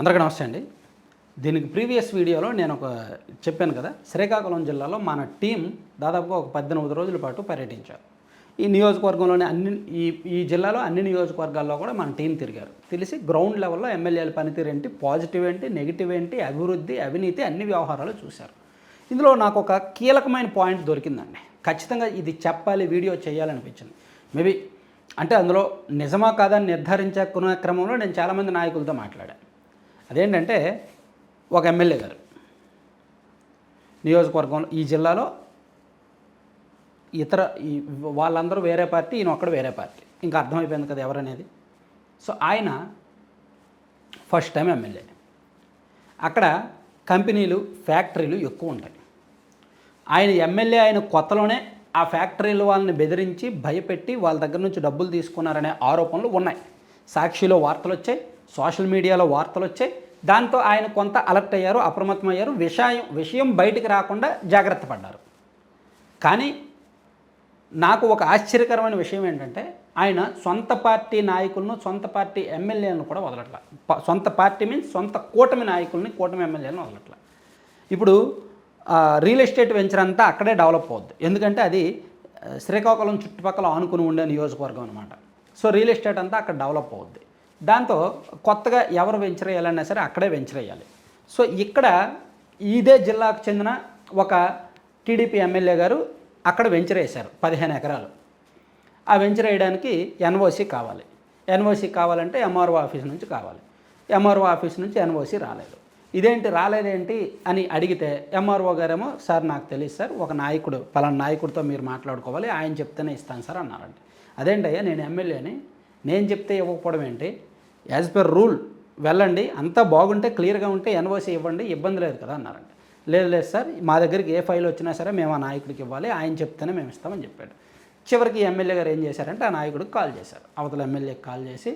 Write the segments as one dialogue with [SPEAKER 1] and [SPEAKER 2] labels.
[SPEAKER 1] అందరికీ నమస్తే అండి. దీనికి ప్రీవియస్ వీడియోలో నేను ఒక చెప్పాను కదా శ్రీకాకుళం జిల్లాలో మన టీం దాదాపుగా ఒక పద్దెనిమిది రోజుల పాటు పర్యటించారు. ఈ నియోజకవర్గంలోని అన్ని ఈ ఈ జిల్లాలో అన్ని నియోజకవర్గాల్లో కూడా మన టీం తిరిగారు. తెలిసి గ్రౌండ్ లెవెల్లో ఎమ్మెల్యేల పనితీరు ఏంటి పాజిటివ్ ఏంటి నెగిటివ్ ఏంటి అభివృద్ధి అవినీతి అన్ని వ్యవహారాలు చూశారు. ఇందులో నాకు ఒక కీలకమైన పాయింట్ దొరికిందండి. ఖచ్చితంగా ఇది చెప్పాలి వీడియో చేయాలనిపించింది. మేబీ అంటే అందులో నిజమా కాదని నిర్ధారించుకునే క్రమంలో నేను చాలామంది నాయకులతో మాట్లాడాను. అదేంటంటే ఒక ఎమ్మెల్యే గారు. నియోజకవర్గంలో ఈ జిల్లాలో ఇతర ఈ వాళ్ళందరూ వేరే పార్టీ ఈయన ఒక్కడ వేరే పార్టీ. ఇంకా అర్థమైపోయింది కదా ఎవరనేది. సో ఆయన ఫస్ట్ టైం ఎమ్మెల్యే. అక్కడ కంపెనీలు ఫ్యాక్టరీలు ఎక్కువ ఉంటాయి. ఆయన ఎమ్మెల్యే ఆయన కొత్తలోనే ఆ ఫ్యాక్టరీలు వాళ్ళని బెదిరించి భయపెట్టి వాళ్ళ దగ్గర నుంచి డబ్బులు తీసుకున్నారనే ఆరోపణలు ఉన్నాయి. సాక్షిలో వార్తలు వచ్చాయి సోషల్ మీడియాలో వార్తలు వచ్చాయి. దాంతో ఆయన కొంత అలర్ట్ అయ్యారు అప్రమత్తమయ్యారు. విషయం విషయం బయటికి రాకుండా జాగ్రత్త పడ్డారు. కానీ నాకు ఒక ఆశ్చర్యకరమైన విషయం ఏంటంటే ఆయన సొంత పార్టీ నాయకులను సొంత పార్టీ ఎమ్మెల్యేలను కూడా వదలట్ల. సొంత పార్టీ మీన్స్ సొంత కూటమి నాయకుల్ని కూటమి ఎమ్మెల్యేలను వదలట్ల. ఇప్పుడు రియల్ ఎస్టేట్ వెంచర్ అంతా అక్కడే డెవలప్ అవుద్ది. ఎందుకంటే అది శ్రీకాకుళం చుట్టుపక్కల ఆనుకుని ఉండే నియోజకవర్గం అనమాట సో రియల్ ఎస్టేట్ అంతా అక్కడ డెవలప్ అవుద్ది. దాంతో కొత్తగా ఎవరు వెంచర్ వేయాలన్నా సరే అక్కడే వెంచర్ వేయాలి సో ఇక్కడ ఇదే జిల్లాకు చెందిన ఒక టీడీపీ ఎమ్మెల్యే గారు అక్కడ వెంచర్ వేశారు పదిహేను ఎకరాలు. ఆ వెంచర్ వేయడానికి ఎన్ఓసి కావాలి. ఎన్ఓసి కావాలంటే ఎంఆర్ఓ ఆఫీస్ నుంచి కావాలి. ఎంఆర్ఓ ఆఫీస్ నుంచి ఎన్ఓసి రాలేదు. ఇదేంటి రాలేదేంటి అని అడిగితే ఎంఆర్ఓ గారేమో సార్ నాకు తెలియదు సార్ ఒక నాయకుడు పలానా నాయకుడితో మీరు మాట్లాడుకోవాలి ఆయన చెప్తేనే ఇస్తాను సార్ అన్నారండి అదేంటయ్యా నేను ఎమ్మెల్యేని నేను చెప్తే ఇవ్వకపోవడం ఏంటి? యాజ్ పర్ రూల్ వెళ్ళండి అంతా బాగుంటే క్లియర్గా ఉంటే ఎన్ఓసీ ఇవ్వండి ఇబ్బంది లేదు కదా అన్నారంట. లేదు లేదు సార్ మా దగ్గరికి ఏ ఫైల్ వచ్చినా సరే మేము ఆ నాయకుడికి ఇవ్వాలి ఆయన చెప్తేనే మేము ఇస్తామని చెప్పాడు. చివరికి ఎమ్మెల్యే గారు ఏం చేశారంటే ఆ నాయకుడికి కాల్ చేశారు. అవతల ఎమ్మెల్యేకి కాల్ చేసి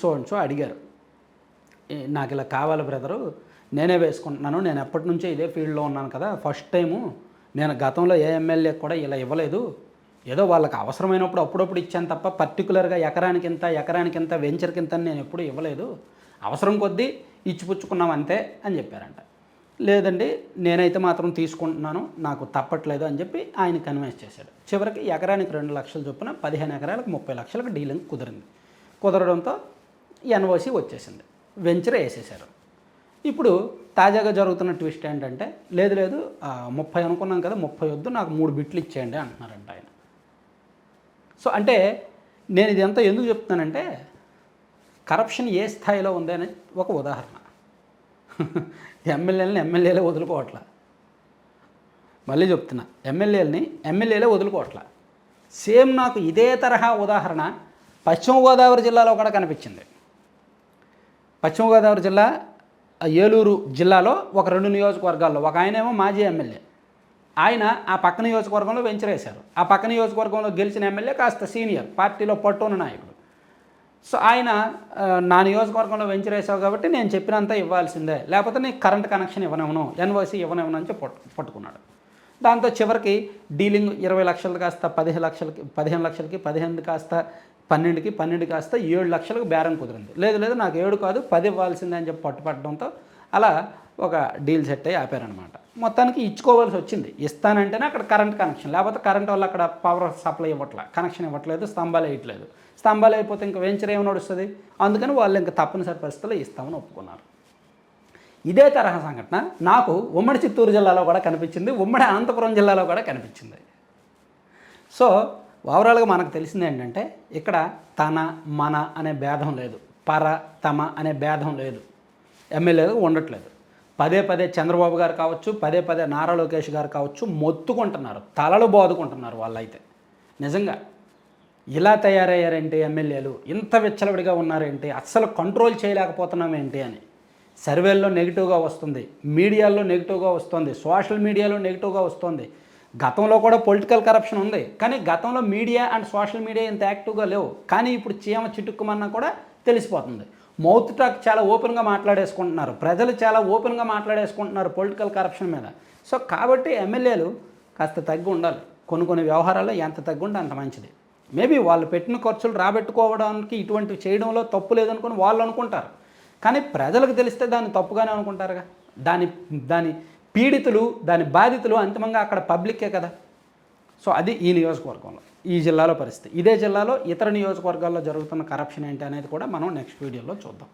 [SPEAKER 1] సో అండ్ సో అడిగారు. నాకు ఇలా కావాలి బ్రదరు నేనే వేసుకుంటున్నాను నేను ఎప్పటి నుంచో ఇదే ఫీల్డ్లో ఉన్నాను కదా ఫస్ట్ టైము నేను గతంలో ఏ ఎమ్మెల్యేకి కూడా ఇలా ఇవ్వలేదు ఏదో వాళ్ళకి అవసరమైనప్పుడు అప్పుడప్పుడు ఇచ్చాను తప్ప పర్టికులర్గా ఎకరానికి ఇంత ఎకరానికి ఇంత వెంచర్కి ఇంత నేను ఎప్పుడూ ఇవ్వలేదు. అవసరం కొద్దీ ఇచ్చిపుచ్చుకున్నాం అంతే అని చెప్పారంట. లేదండి నేనైతే మాత్రం తీసుకుంటున్నాను నాకు తప్పట్లేదు అని చెప్పి ఆయన కన్విన్స్ చేశాడు. చివరికి ఎకరానికి రెండు లక్షలు చొప్పున పదిహేను ఎకరాలకు ముప్పై లక్షలకు డీలింగ్ కుదిరింది. కుదరడంతో ఎన్ఓసి వచ్చేసింది. వెంచర్ వేసేసారు ఇప్పుడు తాజాగా జరుగుతున్న ట్విస్ట్ ఏంటంటే లేదు లేదు ముప్పై అనుకున్నాం కదా ముప్పై వద్దు నాకు మూడు బిట్లు ఇచ్చేయండి అంటున్నారంట ఆయన. సో అంటే నేను ఇదంతా ఎందుకు చెప్తున్నానంటే కరప్షన్ ఏ స్థాయిలో ఉంది అనేది ఒక ఉదాహరణ. ఎమ్మెల్యేలని ఎమ్మెల్యేలే వదులుకోవట్లా. మళ్ళీ చెప్తున్నా ఎమ్మెల్యేలని ఎమ్మెల్యేలే వదులుకోవట్లా. సేమ్ నాకు ఇదే తరహా ఉదాహరణ పశ్చిమ గోదావరి జిల్లాలో కూడా కనిపించింది. పశ్చిమ గోదావరి జిల్లా ఏలూరు జిల్లాలో ఒక రెండు నియోజకవర్గాల్లో ఒక ఆయనేమో మాజీ ఎమ్మెల్యే. ఆయన ఆ పక్క నియోజకవర్గంలో వెంచర్ వేశారు ఆ పక్క నియోజకవర్గంలో గెలిచిన ఎమ్మెల్యే కాస్త సీనియర్ పార్టీలో పట్టున్న నాయకుడు. సో ఆయన నా నియోజకవర్గంలో వెంచర్ కాబట్టి నేను చెప్పినంత ఇవ్వాల్సిందే. లేకపోతే నీకు కరెంట్ కనెక్షన్ ఇవ్వనివ్వను ఎన్ఓసి ఇవ్వనివ్వను అని చెప్పి పట్టు- పట్టుకున్నాడు. దాంతో చివరికి డీలింగ్ ఇరవై లక్షలు కాస్త పదిహేను లక్షలకి పదిహేను లక్షలకి పదిహేను కాస్త పన్నెండుకి పన్నెండు కాస్త ఏడు లక్షలకు బేరం కుదిరింది. లేదు లేదు నాకు ఏడు కాదు పది ఇవ్వాల్సిందే అని చెప్పి పట్టుపట్టడంతో అలా ఒక డీల్ సెట్ అయ్యి ఆపారనమాట మొత్తానికి ఇచ్చుకోవాల్సి వచ్చింది. ఇస్తానంటేనే అక్కడ కరెంట్ కనెక్షన్ లేకపోతే కరెంట్ వల్ల అక్కడ పవర్ సప్లై ఇవ్వట్లే కనెక్షన్ ఇవ్వట్లేదు స్తంభాలు వేయట్లేదు. స్తంభాలు అయిపోతే ఇంకా వెంచర్ ఏమి నడుస్తుంది? అందుకని వాళ్ళు ఇంకా తప్పనిసరి పరిస్థితుల్లో ఇస్తామని ఒప్పుకున్నారు. ఇదే తరహా సంఘటన నాకు ఉమ్మడి చిత్తూరు జిల్లాలో కూడా కనిపించింది ఉమ్మడి అనంతపురం జిల్లాలో కూడా కనిపించింది. సో ఓవరాల్గా మనకు తెలిసింది ఏంటంటే ఇక్కడ తన మన అనే భేదం లేదు. పర తమ అనే భేదం లేదు. ఎమ్మెల్యేలు ఉండట్లేదు. పదే పదే చంద్రబాబు గారు కావచ్చు పదే పదే నారా లోకేష్ గారు కావచ్చు మొత్తుకుంటున్నారు తలలు బాదుకుంటున్నారు వాళ్ళైతే. నిజంగా ఇలా తయారయ్యారేంటి ఎమ్మెల్యేలు? ఇంత విచ్చలవిడిగా ఉన్నారేంటి అస్సలు కంట్రోల్ చేయలేకపోతున్నాం ఏంటి అని. సర్వేల్లో నెగిటివ్గా వస్తుంది మీడియాలో నెగిటివ్గా వస్తుంది సోషల్ మీడియాలో నెగిటివ్గా వస్తుంది. గతంలో కూడా పొలిటికల్ కరప్షన్ ఉంది కానీ గతంలో మీడియా అండ్ సోషల్ మీడియా ఇంత యాక్టివ్గా లేవు. కానీ ఇప్పుడు చీమ చిటుక్కుమన్నా కూడా తెలిసిపోతుంది. మౌత్ టాక్ చాలా ఓపెన్గా మాట్లాడేసుకుంటున్నారు. ప్రజలు చాలా ఓపెన్గా మాట్లాడేసుకుంటున్నారు పొలిటికల్ కరప్షన్ మీద. సో కాబట్టి ఎమ్మెల్యేలు కాస్త తగ్గి ఉండాలి. కొన్ని కొన్ని వ్యవహారాల్లో ఎంత తగ్గుంటే ఉంటే అంత మంచిది. మేబీ వాళ్ళు పెట్టిన ఖర్చులు రాబెట్టుకోవడానికి ఇటువంటివి చేయడంలో తప్పు లేదనుకుని వాళ్ళు అనుకుంటారు. కానీ ప్రజలకు తెలిస్తే దాన్ని తప్పుగానే అనుకుంటారుగా. దాని దాని పీడితులు దాని బాధితులు అంతిమంగా అక్కడ పబ్లిక్కే కదా. సో అది ఈ నియోజకవర్గంలో ఈ జిల్లాలో పరిస్థితి. ఇదే జిల్లాలో ఇతర నియోజకవర్గాల్లో జరుగుతున్న కరప్షన్ ఏంటి అనేది కూడా మనం నెక్స్ట్ వీడియోలో చూద్దాం.